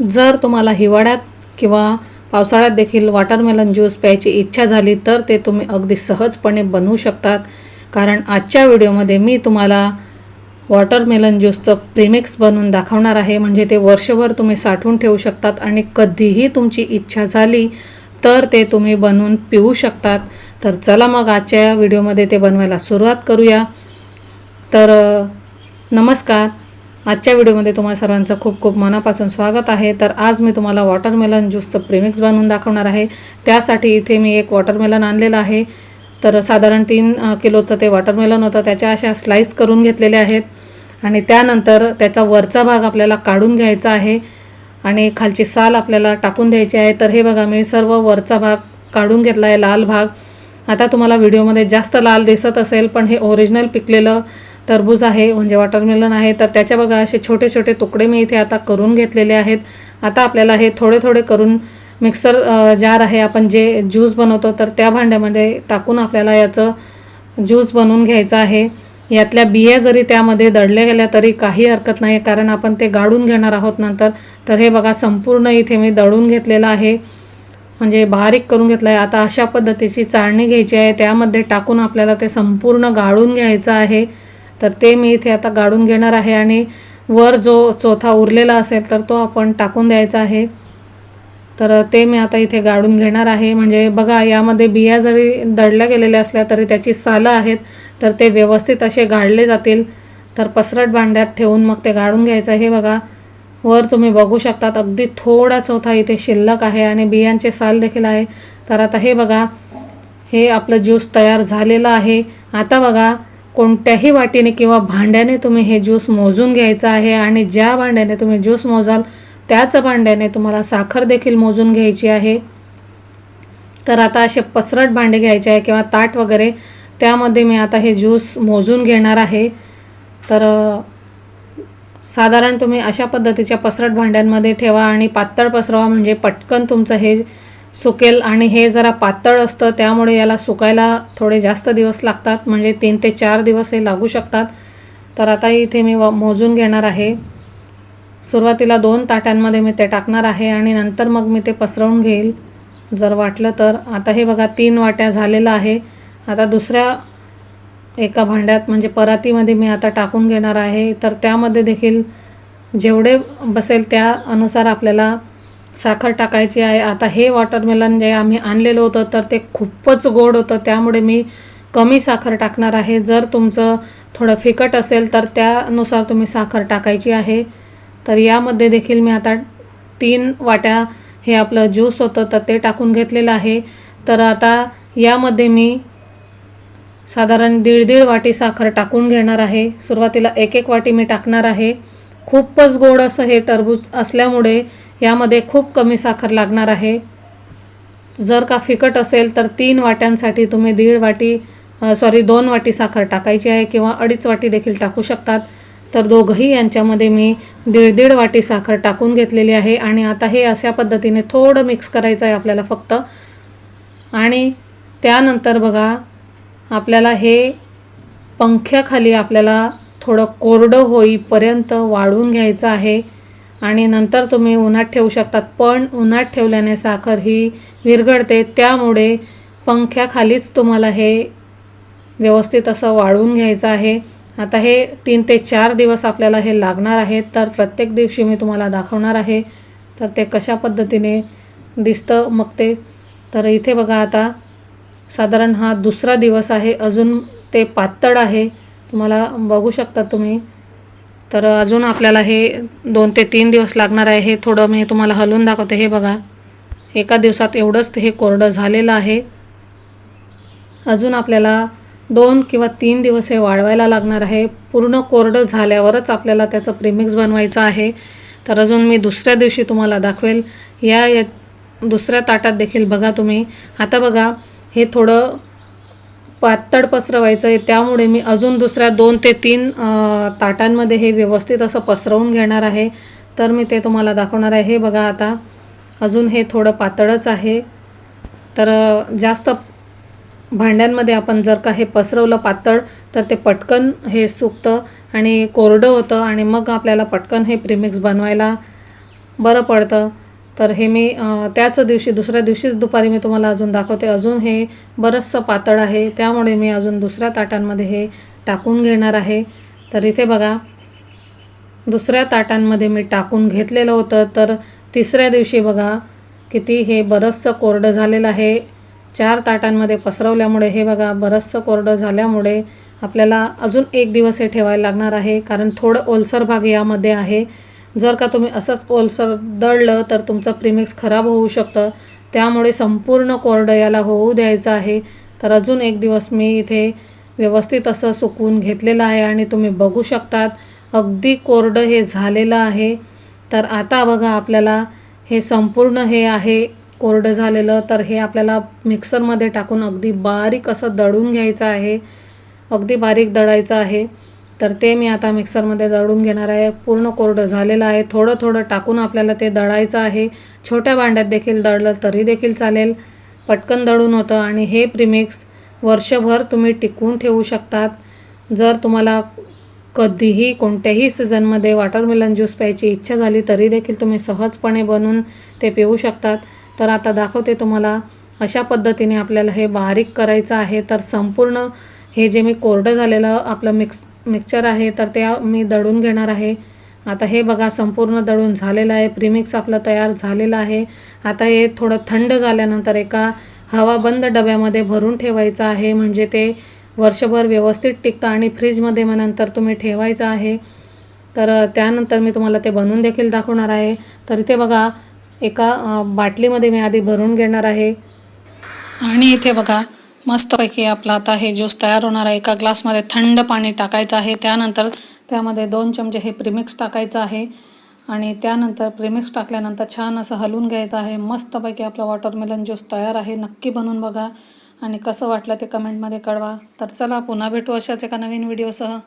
जर तुम्हाला हिवाळ्यात किंवा पावसाळ्यात देखील वॉटरमेलन ज्यूस प्यायची इच्छा झाली तर ते तुम्ही अगदी सहजपणे बनवू शकतात. कारण आजच्या व्हिडिओमध्ये मी तुम्हाला वॉटरमेलन ज्यूसचं प्रीमिक्स बनवून दाखवणार आहे. म्हणजे ते वर्षभर तुम्ही साठवून ठेवू शकतात आणि कधीही तुमची इच्छा झाली तर ते तुम्ही बनवून पिऊ शकतात. तर चला मग आजच्या व्हिडिओमध्ये ते बनवायला सुरुवात करूया. तर नमस्कार. आजच्या व्हिडिओमध्ये तुम्हा सर्वांचं खूप खूप मनापासून स्वागत आहे. तर आज मी तुम्हाला वॉटरमेलन ज्यूसचं प्रेमिक्स बनवून दाखवणार आहे. त्यासाठी इथे मी एक वॉटरमेलन आणलेलं आहे. तर साधारण तीन किलोचं ते वॉटरमेलन होतं. त्याच्या अशा स्लाईस करून घेतलेल्या आहेत. आणि त्यानंतर त्याचा वरचा भाग आपल्याला काढून घ्यायचा आहे. आणि खालची साल आपल्याला टाकून द्यायची आहे. तर हे बघा मी सर्व वरचा भाग काढून घेतला आहे लाल भाग. आता तुम्हाला व्हिडिओमध्ये जास्त लाल दिसत असेल पण हे ओरिजिनल पिकलेलं टरबूज आहे म्हणजे वॉटरमेलन आहे तर त्याच्या बघा असे छोटे छोटे तुकडे मी इथे आता करून घेतलेले आहेत. आता आपल्याला हे थोडे थोडे करून मिक्सर जार आहे आपण जे ज्यूस बनवतो तर त्या भांड्यामध्ये टाकून आपल्याला याचं ज्यूस बनवून घ्यायचं आहे. यातल्या बिया जरी त्यामध्ये दडल्या गेल्या तरी काही हरकत नाही कारण आपण ते गाडून घेणार आहोत नंतर. तर हे बघा संपूर्ण इथे मी दळून घेतलेलं आहे. म्हणजे बारीक करून घेतलं आहे आता अशा पद्धतीची चाळणी घ्यायची आहे. त्यामध्ये टाकून आपल्याला ते संपूर्ण गाळून घ्यायचं आहे. तर ते मी इथे आता गाडून घेणार आहे आणि वर जो चोथा उरलेला असेल तर तो आपण टाकून द्यायचा आहे. तर ते मी आता इथे गाडून घेणार आहे. म्हणजे बघा यामध्ये बिया जरी दडल्या गेलेल्या असल्या तरी त्याची सालं आहेत तर ते व्यवस्थित असे गाडले जातील. तर पसरट भांड्यात ठेवून मग ते गाडून घ्यायचं. हे बघा वर तुम्ही बघू शकतात अगदी थोडा चौथा इथे शिल्लक आहे आणि बियांचे साल देखील आहे. तर आता हे बघा हे आपलं ज्यूस तयार झालेलं आहे. आता बघा कोणत्याही वाटीने किंवा भांड्याने तुम्ही हे ज्यूस मोजून घ्यायचं आहे आणि ज्या भांड्याने तुम्ही ज्यूस मोजाल त्याच भांड्याने तुम्हाला साखर देखील मोजून घ्यायची आहे. तर आता असे पसरट भांडे घ्यायचे आहे किंवा ताट वगैरे त्यामध्ये मी आता हे ज्यूस मोजून घेणार आहे. तर साधारण तुम्ही अशा पद्धतीच्या पसरट भांड्यांमध्ये ठेवा आणि पातळ पसरवा म्हणजे पटकन तुमचं हे सुकेल आणि हे जरा पातळ असतं त्यामुळे याला सुकायला थोडे जास्त दिवस लागतात. म्हणजे तीन ते चार दिवस हे लागू शकतात. तर आता इथे मी व मोजून घेणार आहे. सुरुवातीला दोन ताट्यांमध्ये मी ते टाकणार आहे आणि नंतर मग मी ते पसरवून घेईल. जर वाटलं तर. आता हे बघा तीन वाट्या झालेलं आहे. आता दुसऱ्या एका भांड्यात म्हणजे परातीमध्ये मी आता टाकून घेणार आहे. तर त्यामध्ये देखील जेवढे बसेल त्या अनुसार आपल्याला साखर टाकायची आहे. आता हे वॉटरमेलन जे आम्ही आणलेलं होतं तर ते खूपच गोड होतं. त्यामुळे मी कमी साखर टाकणार आहे. जर तुमचं थोडं फिकट असेल तर त्यानुसार तुम्ही साखर टाकायची आहे. तर यामध्ये देखील मी आता तीन वाट्या हे आपलं ज्यूस होतं तर ते टाकून घेतलेलं आहे. तर आता यामध्ये मी साधारण दीड दीड वाटी साखर टाकून घेणार आहे. सुरुवातीला एक एक वाटी मी टाकणार आहे. खूपच गोड असं हे टरबूज असल्यामुळे यामध्ये खूप कमी साखर लागणार आहे. जर का फिकट असेल तर तीन वाट्यांसाठी तुम्ही दीड वाटी सॉरी दोन वाटी साखर टाकायची आहे किंवा अडीच वाटी देखील टाकू शकतात. तर दोघंही यांच्यामध्ये मी दीड दीड वाटी साखर टाकून घेतलेली आहे आणि आता हे अशा पद्धतीने थोडं मिक्स करायचं आहे आपल्याला फक्त. आणि त्यानंतर बघा आपल्याला हे पंख्याखाली आपल्याला थोडं कोरडं होईपर्यंत वाढून घ्यायचं आहे. आणि नंतर तुम्ही उन्हात ठेवू शकतात. पण उन्हात ठेवल्याने साखर ही विरघळते. त्यामुळे पंख्याखालीच तुम्हाला हे व्यवस्थित असं वाळवून घ्यायचं आहे. आता हे तीन ते चार दिवस आपल्याला हे लागणार आहे. तर प्रत्येक दिवशी मी तुम्हाला दाखवणार आहे. तर ते कशा पद्धतीने दिसतं मग ते. तर इथे बघा आता साधारण हा दुसरा दिवस आहे. अजून ते पातळ आहे. तुम्हाला बघू शकता तुम्ही. तर अजून आपल्याला हे दोन ते तीन दिवस लागणार आहे. हे थोडं मी तुम्हाला हलवून दाखवते. हे बघा. एका दिवसात एवढंच हे कोरडं झालेलं आहे. अजून आपल्याला दोन किंवा तीन दिवस हे वाढवायला लागणार आहे. पूर्ण कोरडं झाल्यावरच आपल्याला त्याचं प्रेमिक्स बनवायचं आहे. तर अजून मी दुसऱ्या दिवशी तुम्हाला दाखवेल. या या दुसऱ्या ताटात देखील बघा तुम्ही. आता बघा हे थोडं पातळ पसरवायचं आहे त्यामुळे मी अजून दुसऱ्या दोन ते तीन ताटांमध्ये हे व्यवस्थित असं पसरवून घेणार आहे. तर मी ते तुम्हाला दाखवणार आहे. हे बघा आता अजून हे थोडं पातळच आहे. तर जास्त भांड्यांमध्ये आपण जर का हे पसरवलं पातळ तर ते पटकन हे सुकतं आणि कोरडं होतं आणि मग आपल्याला पटकन हे प्रीमिक्स बनवायला बरं पडतं. तर हे मी त्याच दिवशी दुसऱ्या दिवशीच दुपारी मी तुम्हाला अजून दाखवते. अजून हे बरंचसं पातळ आहे. त्यामुळे मी अजून दुसऱ्या ताटांमध्ये हे टाकून घेणार आहे. तर इथे बघा दुसऱ्या ताटांमध्ये मी टाकून घेतलेलं होतं. तर तिसऱ्या दिवशी बघा किती हे बरंचसं कोरडं झालेलं आहे. चार ताटांमध्ये पसरवल्यामुळे हे बघा बरंचसं कोरडं झाल्यामुळे आपल्याला अजून एक दिवस हे ठेवायला लागणार आहे. कारण थोडं ओलसर भाग यामध्ये आहे. जर का तुम्ही असंच ओलसर दळलं तर तुमचं प्रीमिक्स खराब होऊ शकतं. त्यामुळे संपूर्ण कोरडं याला होऊ द्यायचं आहे. तर अजून एक दिवस मी इथे व्यवस्थित असं सुकवून घेतलेलं आहे आणि तुम्ही बघू शकतात अगदी कोरडं हे झालेलं आहे. तर आता बघा आपल्याला हे संपूर्ण हे आहे कोरडं झालेलं. तर हे आपल्याला मिक्सरमध्ये टाकून अगदी बारीक असं दळून घ्यायचं आहे. अगदी बारीक दळायचं आहे. तर ते मी आता मिक्सरमध्ये दळून घेणार आहे. पूर्ण कोरडं झालेलं आहे. थोडं थोडं टाकून आपल्याला ते दळायचं आहे. छोट्या भांड्यात देखील दळलं तरी देखील चालेल. पटकन दळून होतं आणि हे प्रीमिक्स वर्षभर तुम्ही टिकवून ठेवू शकतात. जर तुम्हाला कधीही कोणत्याही सीझनमध्ये वॉटरमेलन ज्यूस प्यायची इच्छा झाली तरी देखील तुम्ही सहजपणे बनवून ते पिऊ शकतात. तर आता दाखवते तुम्हाला अशा पद्धतीने आपल्याला हे बारीक करायचं आहे. तर संपूर्ण हे जे मी कोरडं झालेलं आपलं मिक्स मिक्सचर आहे तर ते मी दळून घेणार आहे. आता हे बघा संपूर्ण दळून झालेलं आहे. प्रीमिक्स आपलं तयार झालेलं आहे. आता हे थोडं थंड झाल्यानंतर एका हवाबंद डब्यामध्ये भरून ठेवायचं आहे. म्हणजे ते वर्षभर व्यवस्थित टिकतं आणि फ्रीजमध्ये मग नंतर तुम्ही ठेवायचं आहे. तर त्यानंतर मी तुम्हाला ते बनवून देखील दाखवणार आहे. तर इथे बघा एका बाटलीमध्ये मी आधी भरून घेणार आहे. आणि इथे बघा मस्तपैकी आपला आता हे ज्यूस तयार होणार आहे. एका ग्लासमध्ये थंड पाणी टाकायचं आहे. त्यानंतर त्यामध्ये दोन चमचे हे प्रिमिक्स टाकायचं आहे. आणि त्यानंतर प्रिमिक्स टाकल्यानंतर छान असं हलवून घ्यायचं आहे. मस्तपैकी आपला वॉटरमेलन ज्यूस तयार आहे. नक्की बनवून बघा. आणि कसं वाटलं ते कमेंटमध्ये कळवा. तर चला पुन्हा भेटू अशाच एका नवीन व्हिडिओसह